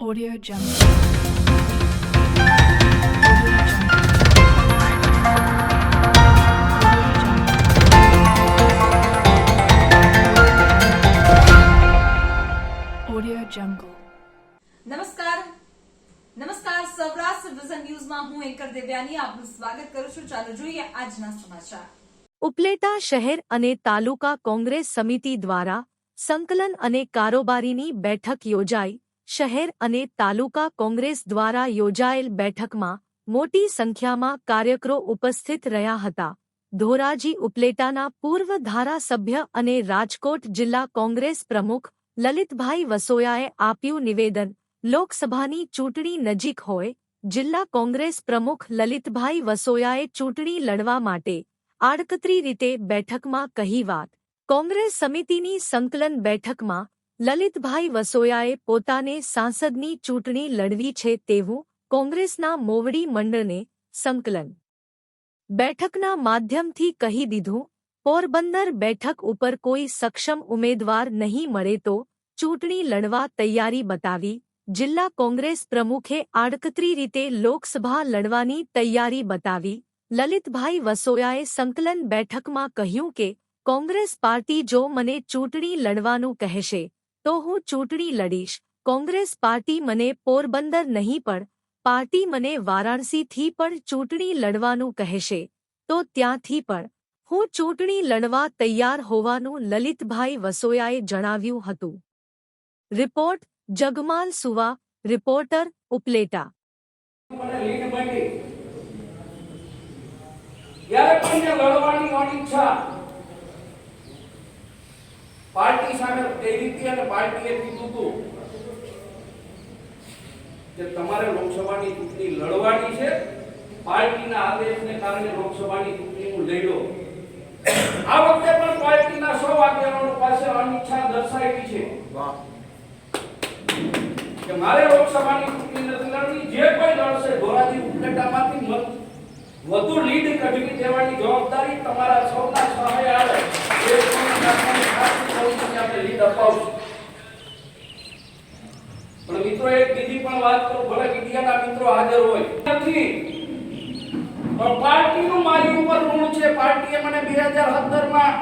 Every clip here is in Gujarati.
Audio Jungle. Audio Jungle. Audio Jungle. નમસ્કાર નમસ્કાર સૌરાષ્ટ્ર વિઝન ન્યૂઝમાં હું એન્કર દેવ્યાની આપનું સ્વાગત કરું છું ચાલો જોઈએ આજના સમાચાર ઉપલેટા શહેર અને તાલુકા કોંગ્રેસ સમિતિ દ્વારા સંકલન અને કારોબારીની બેઠક યોજાઈ શહેર અને તાલુકા કોંગ્રેસ દ્વારા યોજાયેલ બેઠકમાં મોટી સંખ્યામાં કાર્યકરો ઉપસ્થિત રહ્યા હતા. ધોરાજી ઉપલેટાના પૂર્વ ધારાસભ્ય અને રાજકોટ જિલ્લા કોંગ્રેસ પ્રમુખ લલિતભાઈ વસોયાએ આપ્યું નિવેદન, લોકસભાની ચૂંટણી નજીક હોય, જિલ્લા કોંગ્રેસ પ્રમુખ લલિતભાઈ વસોયાએ ચૂંટણી લડવા માટે આડકતરી રીતે બેઠકમાં કહી વાત. કોંગ્રેસ સમિતિની સંકલન બેઠકમાં લલિતભાઈ વસોયાએ પોતાને સાંસદની ચૂંટણી લડવી છે તેવું કોંગ્રેસના મોવડી મંડળને સંકલન બેઠકના માધ્યમથી કહી દીધું, પોરબંદર બેઠક ઉપર કોઈ સક્ષમ ઉમેદવાર નહીં મળે તો ચૂંટણી લડવા તૈયારી બતાવી, જિલ્લા કોંગ્રેસ પ્રમુખે આડકતરી રીતે લોકસભા લડવાની તૈયારી બતાવી, લલિતભાઈ વસોયાએ સંકલન બેઠકમાં કહ્યું કે કોંગ્રેસ પાર્ટી જો મને ચૂંટણી લડવાનું કહેશે તો હું ચૂંટણી લડીશ. કોંગ્રેસ પાર્ટી મને પોરબંદર નહીં પણ, પાર્ટી મને વારાણસીથી પણ ચૂંટણી લડવાનું કહેશે. તો ત્યાંથી પણ. હું ચૂંટણી લડવા તૈયાર હોવાનું લલિતભાઈ વસોયાએ જણાવ્યું હતું. રિપોર્ટ, જગમાલ સુવા, રિપોર્ટર, ઉપલેટા. પાર્ટી સામે હતી અને પાર્ટીએ કીધું હતું કે તમારે લોકસભાની ચૂંટણી લડવાની છે પાર્ટીના આદેશને કારણે લોકસભાની ચૂંટણીનું લઈ લો આ વખતે પણ પાર્ટીના સૌ આગેવાનો પાસે અનિચ્છા દર્શાવી છે. કે મારે લોકસભાની ચૂંટણી નથી લડવી જે કોઈ લડશે ધોરાજી ઉપલેટામાંથી વધુ લીડ કઢવી દેવાની જવાબદારી તમારા સૌના સહાય આવે એ પણ રાખવાની ખાતરી કરું છું કે આપણે લીડ અપાવશું પણ મિત્રો એક બીજી પણ વાત કરું, ભલે મીડિયાના મિત્રો હાજર હોય. નથી. પણ પાર્ટીનું મારી ઉપર ઋણ છે. પાર્ટીએ મને બે હજાર સત્તરમાં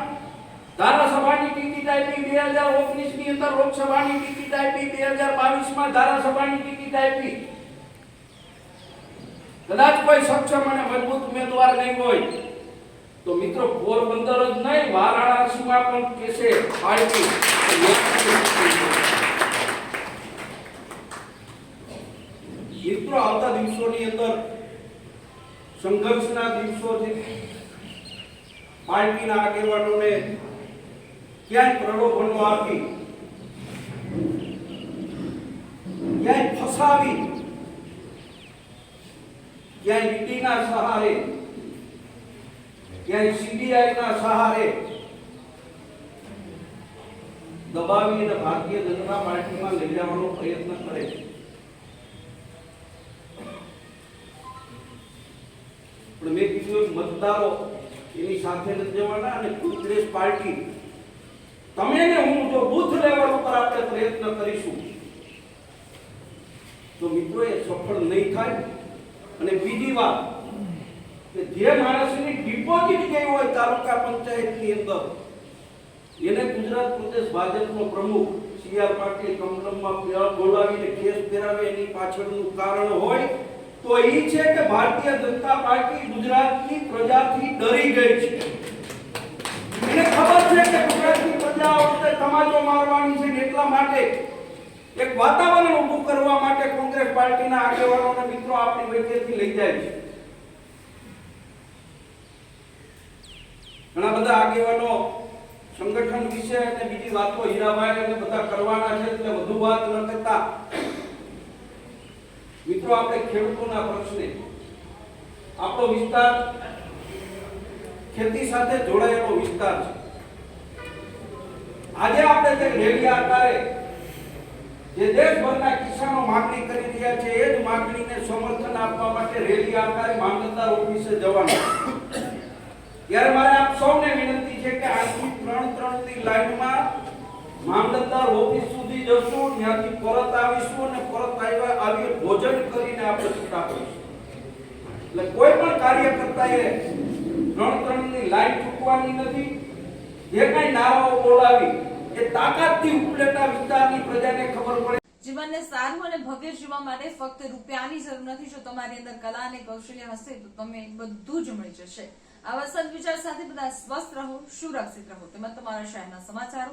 ધારાસભાની ટિકિટ આપી, બે હજાર ઓગણીસની અંદર લોકસભાની ટિકિટ આપી, બે હજાર બાવીસમાં ધારાસભાની ટિકિટ આપી. કદાચ કોઈ સક્ષમ અને મજબૂત ઉમેદવાર નહીં હોય. તો મિત્રો, પોરબંદર જ નહીં, વારાણસીમાં પણ કેસે પાર્ટી. મિત્રો આવતા દિવસોની અંદર સંઘર્ષના દિવસો છે. પાર્ટીના આગેવાનોને ક્યાંય પ્રલોભનો આપી, ક્યાંય ફસાવી, ક્યાંય ઈડીના સહારે, ક્યાંય સીબીઆઈના સહારે દબાવી અને ભારતીય જનતા પાર્ટીમાં લઈ જવાનો પ્રયત્ન કરે છે. મતદારો એની સાથે નથી જવાના અને કોંગ્રેસ પાર્ટી તમે ને હું જો બુથ લેવલ ઉપર આપણે પ્રયત્ન કરીશું, તો મિત્રો એ સફળ નહીં થાય. અને બીજી વાત, કે જે માણસની ડિપોઝિટ ગઈ હોય તાલુકા પંચાયતની અંદર, એને ગુજરાત પ્રદેશ ભાજપનો પ્રમુખ સી આર પાટીલ કમલમમાં બોલાવીને કેસ પહેરાવે એની પાછળનું કારણ હોય તો એ છે કે ભારતીય જનતા પાર્ટી ગુજરાતની પ્રજાથી ડરી ગઈ છે. એને ખબર છે કે ગુજરાતની પ્રજા વખતે તમાચો મારવાની છે એટલા માટે એક વાતાવરણ ઊભું કરવા માટે કોંગ્રેસ પાર્ટીના આગેવાનો અને મિત્રો આપણી વચ્ચેથી લઈ જાય છે. ઘણા બધા આગેવાનો સંગઠન વિશે અને બીજી વાતો હીરાભાઈ અને બધા કરવાના છે એટલે વધુ વાત ન કરતા મિત્રો, આપણે ખેડૂતોના પ્રશ્ને. આપણો વિસ્તાર ખેતી સાથે જોડાયેલો વિસ્તાર છે. આજે આપણે જે રેલી આકારે જે દેશભરના કિસાનો માગણી કરી રહ્યા છે, એ જ માગણીને સમર્થન આપવા માટે રેલી આકારે મામલતદાર ઓફિસે જવાનું ત્યારે મારે આપ સૌને વિનંતી છે કે આજથી ત્રણ ત્રણની લાઈનમાં મામલતદાર ઓફિસ સુધી જશું, ત્યાંથી પરત આવીશું અને પરત આવ્યા ભોજન કરીને આપણે છૂટા પડીશું એટલે કોઈ પણ કાર્યકર્તાએ ત્રણ ત્રણની લાઈન ચૂકવાની નથી. જે કઈ નારાઓ બોલાવી, એ તાકાતથી ઉપલેટા વિસ્તારની પ્રજાને ખબર પડે. જીવનને સારું અને ભવ્ય જીવવા માટે ફક્ત રૂપિયાની જરૂર નથી. જો તમારી અંદર કલા અને કૌશલ્ય હશે, તો તમે બધું જ મળી જશે. આવા સદવિચાર સાથે બધા સ્વસ્થ રહો, સુરક્ષિત રહો. તેમજ તમારા શહેરના સમાચારો